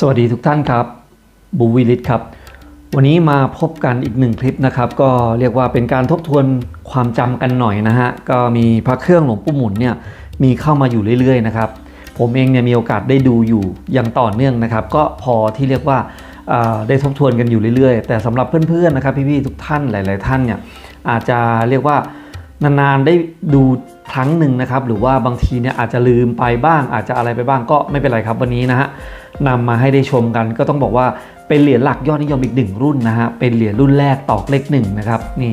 สวัสดีทุกท่านครับบูวิลิตครับ วันนี้มาพบกันอีกหนึ่งคลิปนะครับ ก็เรียกว่าเป็นการทบทวนความจำกันหน่อยนะฮะ ก็มีพระเครื่องหลวงปู่หมุนเนี่ยมีเข้ามาอยู่เรื่อยๆนะครับ ผมเองเนี่ยมีโอกาสได้ดูอยู่อย่างต่อเนื่องนะครับ ก็พอที่เรียกว่าได้ทบทวนกันอยู่เรื่อยๆ แต่สำหรับเพื่อนๆนะครับพี่ๆทุกท่านหลาย ๆ ท่านเนี่ยอาจจะเรียกว่า นานๆได้ดูครั้งหนึ่งนะครับ หรือว่าบางทีเนี่ยอาจจะลืมไปบ้าง อาจจะอะไรไปบ้างก็ไม่เป็นไรครับวันนี้นะฮะนำมาให้ได้ชมกันก็ต้องบอกว่าเป็นเหรียญหลักยอดนิยมอีกหนึ่งรุ่นนะฮะเป็นเหรียญรุ่นแรกตอกเลขหนึ่งนะครับนี่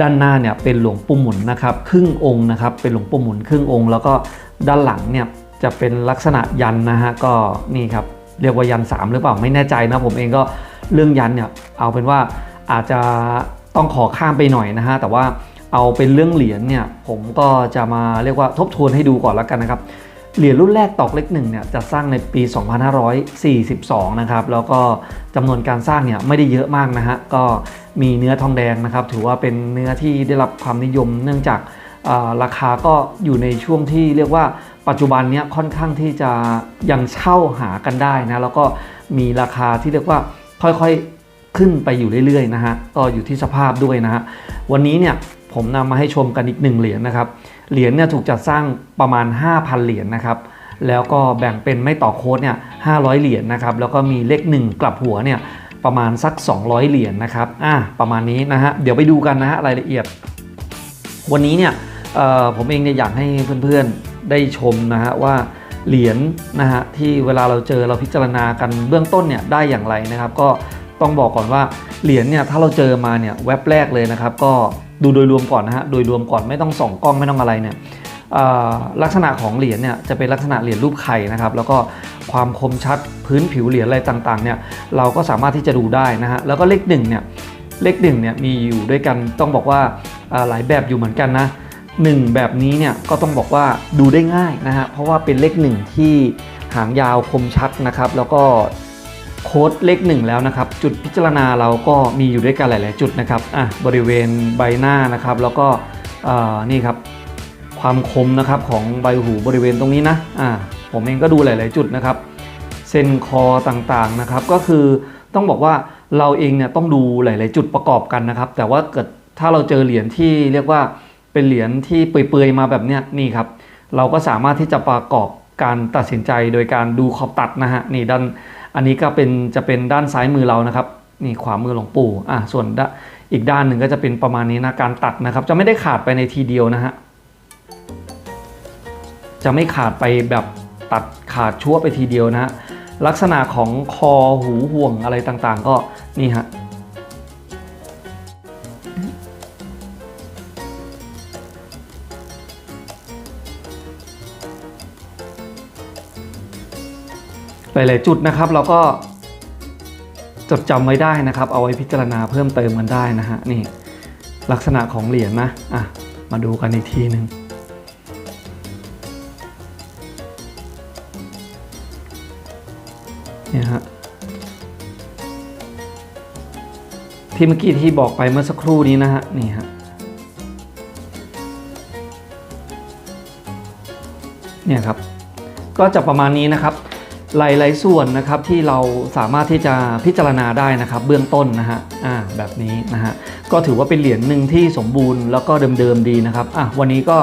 ด้านหน้าเนี่ยเป็นหลวงปู่หมุนนะครับครึ่งองค์นะครับเป็นหลวงปู่หมุนครึ่งองค์ แล้วก็ด้านหลังเนี่ยจะเป็นลักษณะยันนะฮะก็นี่ครับเรียกว่ายัน3หรือเปล่าไม่แน่ใจนะผมเองก็เรื่องยันเนี่ยเอาเป็นว่าอาจจะต้องขอข้ามไปหน่อยนะฮะแต่ว่า เอาเป็นเรื่องเหรียญเนี่ยผมก็จะมาเรียกว่าทบทวนให้ดูก่อนแล้วกันนะครับเหรียญรุ่นแรกตอกเลขหนึ่งเนี่ยจะสร้างในปี 2542 นะครับ แล้วก็จำนวนการสร้างเนี่ยไม่ได้เยอะมากนะฮะ ก็มีเนื้อทองแดงนะครับ ถือว่าเป็นเนื้อที่ได้รับความนิยม เนื่องจาการาคาก็อยู่ในช่วงที่เรียกว่าปัจจุบันเนี้ยค่อนข้างที่จะยังเช่าหากันได้นะ แล้วก็มีราคาที่เรียกว่าค่อยๆขึ้นไปอยู่เรื่อยๆนะฮะ ก็อยู่ที่สภาพด้วยนะฮะ วันนี้เนี่ย ผมนำมาให้ชมกันอีกหนึ่งเหรียญนะครับ เหรียญเนี่ยถูกจัดสร้างประมาณ 5,000 เหรียญนะครับ แล้วก็แบ่งเป็นไม่ต่อโค้ดเนี่ย500 เหรียญนะครับ แล้วก็มีเลข 1 กลับหัวเนี่ยประมาณสัก 200 เหรียญนะครับ อะประมาณนี้นะฮะ เดี๋ยวไปดูกันนะฮะรายละเอียด วันนี้เนี่ยผมเองเนี่ยอยากให้เพื่อนๆได้ชมนะฮะว่าเหรียญนะฮะที่เวลาเราเจอเราพิจารณากันเบื้องต้นเนี่ยได้อย่างไรนะครับ ก็ ต้องบอกก่อนว่าเหรียญเนี่ยถ้าเราเจอมาเนี่ยแว็บแรกเลยนะครับ ก็ดูโดยรวมก่อนนะฮะโดยรวมก่อนไม่ต้องส่องกล้องไม่ต้องอะไรเนี่ยลักษณะของเหรียญเนี่ยจะเป็นลักษณะเหรียญรูปไข่นะครับแล้วก็ความคมชัดพื้นผิวเหรียญอะไรต่างๆเนี่ยเราก็สามารถที่จะดูได้นะฮะแล้วก็เลขหนึ่งเนี่ยเลขหนึ่งเนี่ยมีอยู่ด้วยกันต้องบอกว่าอ่าหลายแบบอยู่เหมือนกันนะหนึ่งแบบนี้เนี่ยก็ต้องบอกว่าดูได้ง่ายนะฮะเพราะว่าเป็นเลขหนึ่งที่หางยาวคมชัดนะครับ แล้วก็ โค้ดเลขหนึ่งแล้วนะครับ จุดพิจารณาเราก็มีอยู่ด้วยกันหลาย ๆ จุดนะครับอะบริเวณใบหน้านะครับ แล้วก็นี่ครับความคมนะครับของใบหูบริเวณตรงนี้นะอ่าผมเองก็ดูหลาย ๆ จุดนะครับ เส้นคอต่าง ๆ นะครับ ก็คือต้องบอกว่าเราเองเนี่ยต้องดูหลาย ๆ จุดประกอบกันนะครับ แต่ว่าเกิดถ้าเราเจอเหรียญที่เรียกว่าเป็นเหรียญที่เปื่อย ๆ มาแบบเนี้ยนี่ครับ เราก็สามารถที่จะประกอบการตัดสินใจโดยการดูขอบตัดนะฮะนี่ด้าน อันนี้ก็เป็นจะเป็นด้านซ้ายมือเรานะครับนี่ขวามือหลวงปู่อะส่วนด้านอีกด้านหนึ่งก็จะเป็นประมาณนี้นะการตัดนะครับ จะไม่ได้ขาดไปในทีเดียวนะฮะจะไม่ขาดไปแบบตัดขาดชั่วไปทีเดียวนะฮะลักษณะของคอหูห่วงอะไรต่างๆ ก็นี่ฮะ ลายๆจุดนะครับ เราก็จดจำไว้ได้นะครับ เอาไว้พิจารณาเพิ่มเติมกันได้นะฮะนี่ลักษณะของเหรียญนะอะมาดูกันอีกทีหนึ่งเนี่ยฮะที่เมื่อกี้ที่บอกไปเมื่อสักครู่นี้นะฮะนี่ฮะเนี่ยครับ ก็จะประมาณนี้นะครับ หลายๆส่วนนะครับที่เราสามารถที่จะพิจารณาได้นะครับเบื้องต้นนะฮะอ่าแบบนี้นะฮะก็ถือว่าเป็นเหรียญหนึ่งที่สมบูรณ์แล้วก็เดิมๆดีนะครับอะวันนี้ก็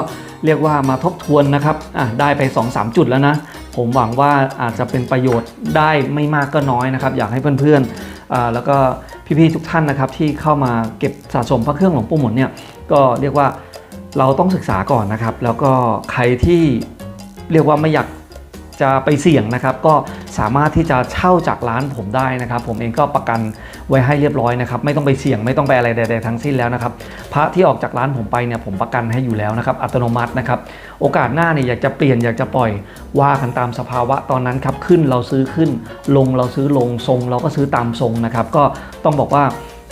เรียกว่ามาทบทวนนะครับอะได้ไป 2-3 จุดแล้วนะ ผมหวังว่าอาจจะเป็นประโยชน์ได้ไม่มากก็น้อยนะครับ อยากให้เพื่อนๆอ่าแล้วก็พี่ๆทุกท่านนะครับที่เข้ามาเก็บสะสมพระเครื่องหลวงปู่หมุนเนี่ยก็เรียกว่าเราต้องศึกษาก่อนนะครับ แล้วก็ใครที่เรียกว่าไม่อยาก จะไปเสี่ยงนะครับ ก็สามารถที่จะเช่าจากร้านผมได้นะครับ ผมเองก็ประกันไว้ให้เรียบร้อยนะครับไม่ต้องไปเสี่ยงไม่ต้องไปอะไรใดๆทั้งสิ้นแล้วนะครับพระที่ออกจากร้านผมไปเนี่ยผมประกันให้อยู่แล้วนะครับ อัตโนมัตินะครับ โอกาสหน้าเนี่ยอยากจะเปลี่ยนอยากจะปล่อยว่ากันตามสภาวะตอนนั้นครับขึ้นเราซื้อขึ้น ลงเราซื้อลงทรง เราก็ซื้อตามทรงนะครับ ก็ต้องบอกว่า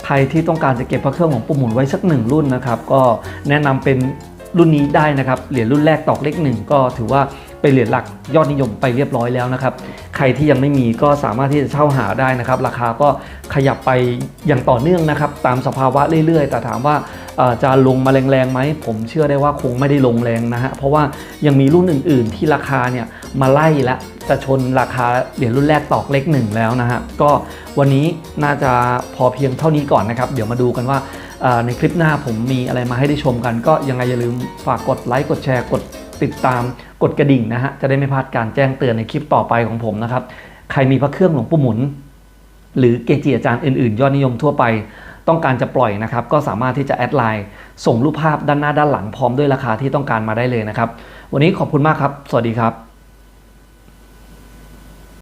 ใครที่ต้องการจะเก็บพระเครื่องของปู่หมุนไว้สักหนึ่งรุ่นนะครับ ก็แนะนำเป็นรุ่นนี้ได้นะครับเหรียญรุ่นแรกตอกเลขหนึ่งก็ถือว่า เป็นเหรียญหลักยอดนิยมไปเรียบร้อยแล้วนะครับ ใครที่ยังไม่มีก็สามารถที่จะเช่าหาได้นะครับ ราคาก็ขยับไปอย่างต่อเนื่องนะครับ ตามสภาวะเรื่อยๆ แต่ถามว่าจะลงมาแรงๆไหมผมเชื่อได้ว่าคงไม่ได้ลงแรงนะฮะเพราะว่ายังมีรุ่นอื่น ๆ ที่ราคาเนี่ยมาไล่และจะชนราคาเหรียญรุ่นแรกตอกเลขหนึ่งแล้วนะฮะก็วันนี้น่าจะพอเพียงเท่านี้ก่อนนะครับเดี๋ยวมาดูกันว่าในคลิปหน้าผมมีอะไรมาให้ได้ชมกัน ก็ยังไงอย่าลืมฝากกดไลค์กดแชร์กด ติดตามกดกระดิ่งนะฮะจะได้ไม่พลาดการแจ้งเตือนในคลิปต่อไปของผมนะครับ ใครมีพระเครื่องหลวงปู่หมุน หรือเกจิอาจารย์อื่นๆ ยอดนิยมทั่วไปต้องการจะปล่อยนะครับ ก็สามารถที่จะแอดไลน์ส่งรูปภาพด้านหน้าด้านหลังพร้อมด้วยราคาที่ต้องการมาได้เลยนะครับ วันนี้ขอบคุณมากครับ สวัสดีครับ